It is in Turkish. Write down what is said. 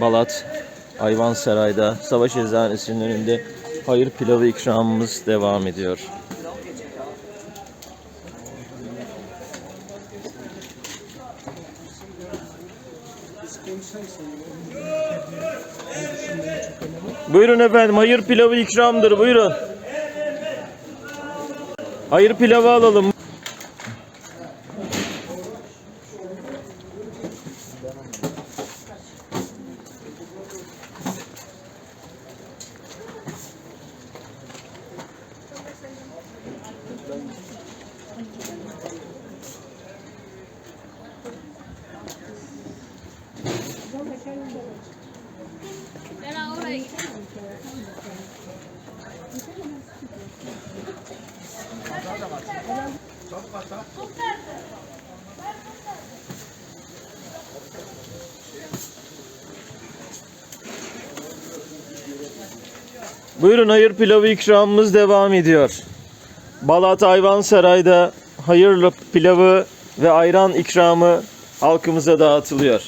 Balat Ayvansaray'da Savaş Eczanesi'nin önünde hayır pilavı ikramımız devam ediyor. Buyurun efendim hayır pilavı ikramdır buyurun. Hayır pilavı alalım. Buyurun hayır pilavı ikramımız devam ediyor. Balat Ayvansaray'da hayırlı pilavı ve ayran ikramı halkımıza dağıtılıyor.